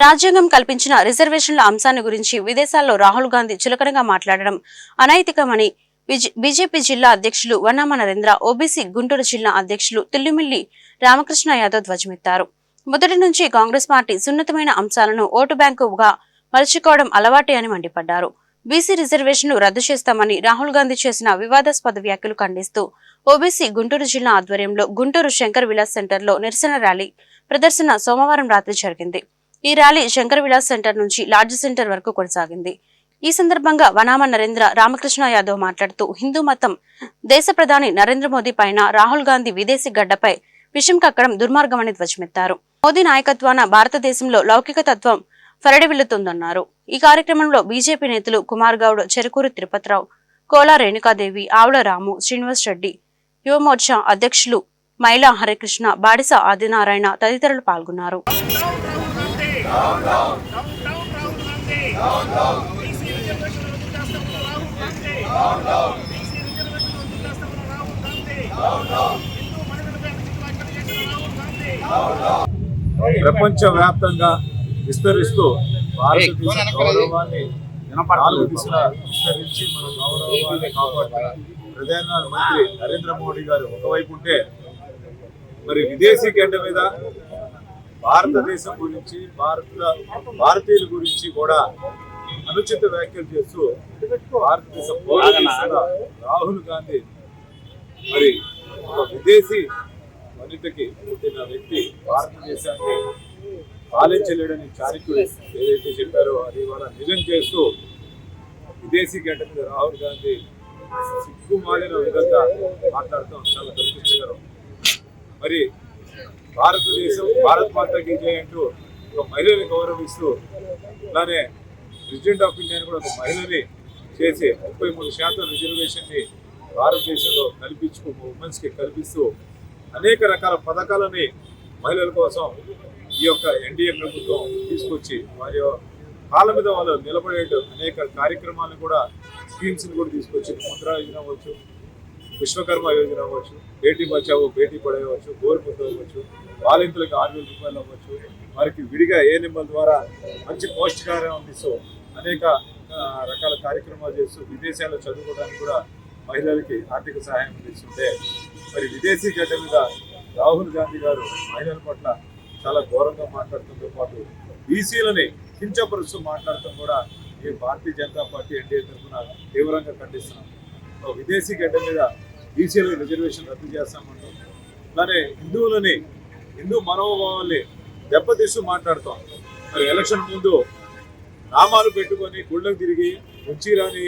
రాజ్యాంగం కల్పించిన రిజర్వేషన్ల అంశాన్ని గురించి విదేశాల్లో రాహుల్ గాంధీ చులకనగా మాట్లాడడం అనైతికమని బీజేపీ జిల్లా అధ్యక్షులు వనామ నరేంద్ర ఓబీసీ గుంటూరు జిల్లా అధ్యక్షులు తిల్లిమిల్లి రామకృష్ణ యాదవ్ ధ్వజమెత్తారు. మొదటి నుంచి కాంగ్రెస్ పార్టీ సున్నితమైన అంశాలను ఓటు బ్యాంకుగా మలుచుకోవడం అలవాటే అని మండిపడ్డారు. బీసీ రిజర్వేషన్లు రద్దు చేస్తామని రాహుల్ గాంధీ చేసిన వివాదాస్పద వ్యాఖ్యలు ఖండిస్తూ ఓబీసీ గుంటూరు జిల్లా ఆధ్వర్యంలో గుంటూరు శంకర్ విలాస్ సెంటర్లో నిరసన ర్యాలీ ప్రదర్శన సోమవారం రాత్రి జరిగింది. ఈ ర్యాలీ శంకర్ విలాస్ సెంటర్ నుంచి లార్జ్ సెంటర్ వరకు కొనసాగింది. ఈ సందర్భంగా వనామ నరేంద్ర రామకృష్ణ యాదవ్ మాట్లాడుతూ హిందూ మతం దేశ ప్రధాని నరేంద్ర మోదీ పైన రాహుల్ గాంధీ విదేశీ గడ్డపై విషం కక్కడం దుర్మార్గమని ధ్వజమెత్తారు. మోదీ నాయకత్వాన భారతదేశంలో లౌకిక తత్వం ఫరడివిల్లుతుందన్నారు ఈ కార్యక్రమంలో బీజేపీ నేతలు కుమార్ గౌడ్ చెరుకూరు తిరుపతిరావు కోలా రేణుకాదేవి ఆవుల రాము శ్రీనివాస్ రెడ్డి యువమోర్చా అధ్యక్షులు మైలా హరికృష్ణ బాడిస ఆదినారాయణ తదితరులు పాల్గొన్నారు. Down down Rahul Gandhi BC reservation రద్దు చేస్తామన్న రాహుల్ గాంధీ బీసీ రిజర్వేషన్ రద్దు చేస్తామన్న రాహుల్ గాంధీ హిందూ మహిళలపై అనుచిత వ్యాఖ్యలు చేసిన రాహుల్ గాంధీ ప్రపంచవ్యాప్తంగా విస్తరిస్తూ భారతదేశ గౌరవాన్ని నాలుగు దిశలా విస్తరించి మన గౌరవాన్ని ప్రధానమంత్రి నరేంద్ర మోడీ గారు ఒకవైపు ఉంటే మరి విదేశీ గడ్డ మీద భారతదేశం గురించి భారత భారతీయుల గురించి కూడా అనుచిత వ్యాఖ్యలు చేస్తూ భారతదేశ రాహుల్ గాంధీ మరి ఒక విదేశీ వనితకి పుట్టిన వ్యక్తి భారతదేశాన్ని పాలించలేడని చారిత్రుడు ఏదైతే చెప్పారో అది ఇవాళ నిజం చేస్తూ విదేశీ గడ్డ మీద రాహుల్ గాంధీ సిగ్గుమాలిన విధంగా మాట్లాడటం చాలా దురదృష్టకరం. మరి భారతదేశం భారత్ మాతకి జయ అంటూ ఒక మహిళని గౌరవిస్తూ అలానే ప్రెసిడెంట్ ఆఫ్ ఇండియాని కూడా ఒక మహిళని చేసి ముప్పై మూడు శాతం రిజర్వేషన్ని భారతదేశంలో కల్పించుకు ఉమెన్స్కి కల్పిస్తూ అనేక రకాల పథకాలని మహిళల కోసం ఈ యొక్క ఎన్డీఏ ప్రభుత్వం తీసుకొచ్చి వారి కాళ్ళ మీద వాళ్ళు నిలబడే అనేక కార్యక్రమాలను కూడా స్కీమ్స్ని కూడా తీసుకొచ్చి ముద్రా యోజన అవ్వచ్చు విశ్వకర్మ యోజన అవ్వచ్చు బేటీ బచావో బేటీ పడే అవ్వచ్చు గోరుముద్ద అవ్వచ్చు బాలింతలకు ఆరు వేల రూపాయలు అవ్వచ్చు వారికి విడిగా ఏ నిమ్మల ద్వారా మంచి పౌష్టికాహారం అందిస్తూ అనేక రకాల కార్యక్రమాలు చేస్తూ విదేశాల్లో చదువుకోవడానికి కూడా మహిళలకి ఆర్థిక సహాయం అందిస్తుంటే మరి విదేశీ గడ్డ మీద రాహుల్ గాంధీ గారు మహిళల పట్ల చాలా ఘోరంగా మాట్లాడటంతో పాటు బీసీలని కించపరుస్తూ మాట్లాడటం కూడా ఈ భారతీయ జనతా పార్టీ ఎన్డీఏ తరఫున తీవ్రంగా ఖండిస్తున్నాం. విదేశీ గడ్డ మీద బీసీల రిజర్వేషన్ రద్దు చేస్తామంటాం. అలానే హిందువులని హిందూ మనోభావాల్ని దెబ్బతీస్తూ మాట్లాడతాం. మరి ఎలక్షన్ ముందు నామాలు పెట్టుకొని గుళ్ళకు తిరిగి ఉంచి రాని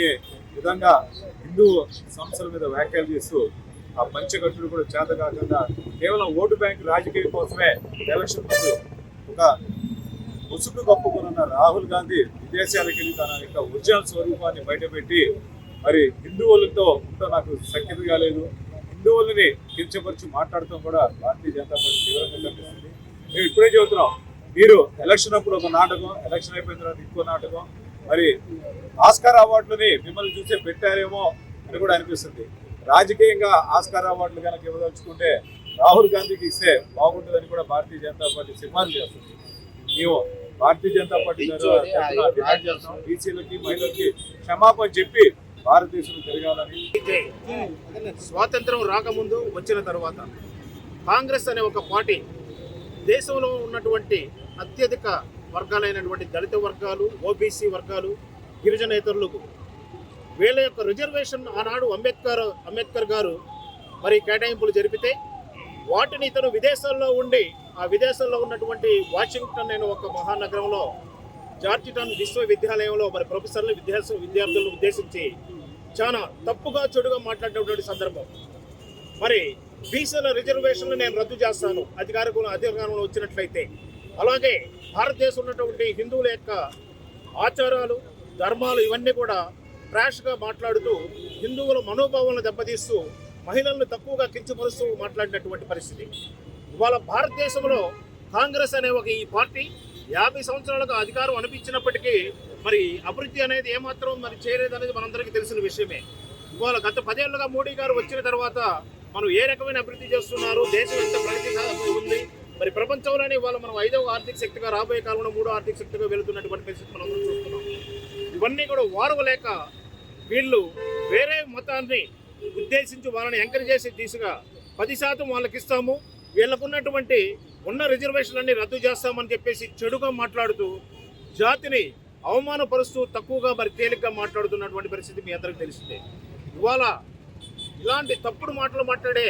విధంగా హిందూ సంస్థల మీద వ్యాఖ్యలు చేస్తూ ఆ పంచకట్టులు కూడా చేత కాకుండా కేవలం ఓటు బ్యాంక్ రాజకీయం కోసమే ఎలక్షన్ ముందు ఒక ముసుగు కప్పుకున్న రాహుల్ గాంధీ విదేశాలకు వెళ్ళి తన యొక్క ఉద్యమ స్వరూపాన్ని బయటపెట్టి మరి హిందువులతో ఉంటూ నాకు సఖ్యత కాలేదు. హిందువులని కించపరిచి మాట్లాడటం కూడా భారతీయ జనతా పార్టీ తీవ్రంగా కనిపిస్తుంది మేము ఇప్పుడే చెబుతున్నాం మీరు ఎలక్షన్ అప్పుడు ఒక నాటకం ఎలక్షన్ అయిపోయిన తర్వాత ఇంకో నాటకం. మరి ఆస్కార్ అవార్డులని మిమ్మల్ని చూసే పెట్టారేమో అని కూడా అనిపిస్తుంది. రాజకీయంగా ఆస్కార్ అవార్డులు కనుక ఇవ్వదలుచుకుంటే రాహుల్ గాంధీకి ఇస్తే బాగుంటుందని కూడా భారతీయ జనతా పార్టీ సిఫార్సు చేస్తుంది. మేము భారతీయ జనతా పార్టీ బీసీలకి మహిళలకి క్షమాపణ చెప్పి భారతదేశం తిరగాలని స్వాతంత్రం రాకముందు వచ్చిన తర్వాత కాంగ్రెస్ అనే ఒక పార్టీ దేశంలో ఉన్నటువంటి అత్యధిక వర్గాలైనటువంటి దళిత వర్గాలు ఓబీసీ వర్గాలు గిరిజనేతరులకు వీళ్ళ యొక్క రిజర్వేషన్ ఆనాడు అంబేద్కర్ అంబేద్కర్ గారు మరి కేటాయింపులు జరిపితే వాటిని ఇతను విదేశాల్లో ఉండి ఆ విదేశాల్లో ఉన్నటువంటి వాషింగ్టన్ అనే ఒక మహానగరంలో జార్జిటన్ విశ్వవిద్యాలయంలో మరి ప్రొఫెసర్లు విద్యార్థి విద్యార్థులను ఉద్దేశించి చాలా తప్పుగా చెడుగా మాట్లాడినటువంటి సందర్భం. మరి బీసీల రిజర్వేషన్లు నేను రద్దు చేస్తాను. అధికారిక అధికారంలో వచ్చినట్లయితే అలాగే భారతదేశంలో ఉన్నటువంటి హిందువుల యొక్క ఆచారాలు ధర్మాలు ఇవన్నీ కూడా ట్రాష్గా మాట్లాడుతూ హిందువుల మనోభావాలను దెబ్బతీస్తూ మహిళలను తక్కువగా కించపరుస్తూ మాట్లాడినటువంటి పరిస్థితి. ఇవాళ భారతదేశంలో కాంగ్రెస్ అనే ఒక ఈ పార్టీ యాభై సంవత్సరాలకు అధికారం అనిపించినప్పటికీ మరి అభివృద్ధి అనేది ఏమాత్రం మరి చేయలేదనేది మనందరికీ తెలిసిన విషయమే. ఇవాళ గత పదేళ్ళుగా మోడీ గారు వచ్చిన తర్వాత మనం ఏ రకమైన అభివృద్ధి చేస్తున్నారు? దేశం ఎంత ప్రగతి ఉంది? మరి ప్రపంచంలోనే ఇవాళ మనం ఐదవ ఆర్థిక శక్తిగా రాబోయే కాలంలో మూడో ఆర్థిక శక్తిగా వెళుతున్నటువంటి పరిస్థితి మనం చూస్తున్నాం. ఇవన్నీ కూడా వారవలేక వీళ్ళు వేరే మతాన్ని ఉద్దేశించి వాళ్ళని ఎంకరేజ్ చేసే దిశగా పది శాతం వాళ్ళకి ఇస్తాము వీళ్ళకున్నటువంటి ఉన్న రిజర్వేషన్లన్నీ రద్దు చేస్తామని చెప్పేసి చెడుగా మాట్లాడుతూ జాతిని అవమానపరుస్తూ తక్కువగా మరి తేలిగ్గా మాట్లాడుతున్నటువంటి పరిస్థితి మీ అందరికీ తెలిసిందే. ఇవాళ ఇలాంటి తప్పుడు మాటలు మాట్లాడే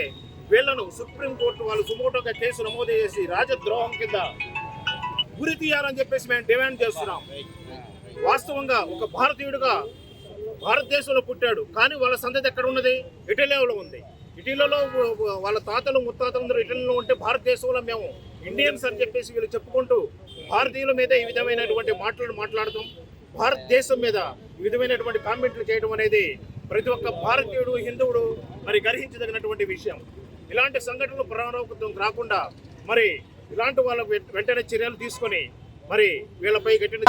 వీళ్ళను సుప్రీంకోర్టు వాళ్ళు సుమోటోగా కేసు నమోదు చేసి రాజద్రోహం కింద గురి తీయాలని చెప్పేసి మేము డిమాండ్ చేస్తున్నాం. వాస్తవంగా ఒక భారతీయుడిగా భారతదేశంలో పుట్టాడు కానీ వాళ్ళ సంతతి ఎక్కడ ఉన్నది? ఇటలీలో ఉంది? ఇటీవలలో వాళ్ళ తాతలు ముత్తాతలు అందరూ ఇటలీలో ఉంటే భారతదేశంలో మేము ఇండియన్స్ అని చెప్పేసి వీళ్ళు చెప్పుకుంటూ భారతీయుల మీద ఈ విధమైనటువంటి మాటలు మాట్లాడటం భారతదేశం మీద ఈ విధమైనటువంటి కామెంట్లు చేయడం అనేది ప్రతి ఒక్క భారతీయుడు హిందువుడు మరి గర్హించదగినటువంటి విషయం. ఇలాంటి సంఘటనలు పునరావృతం రాకుండా మరి ఇలాంటి వాళ్ళకు వెంటనే చర్యలు తీసుకొని మరి వీళ్ళపై కఠిన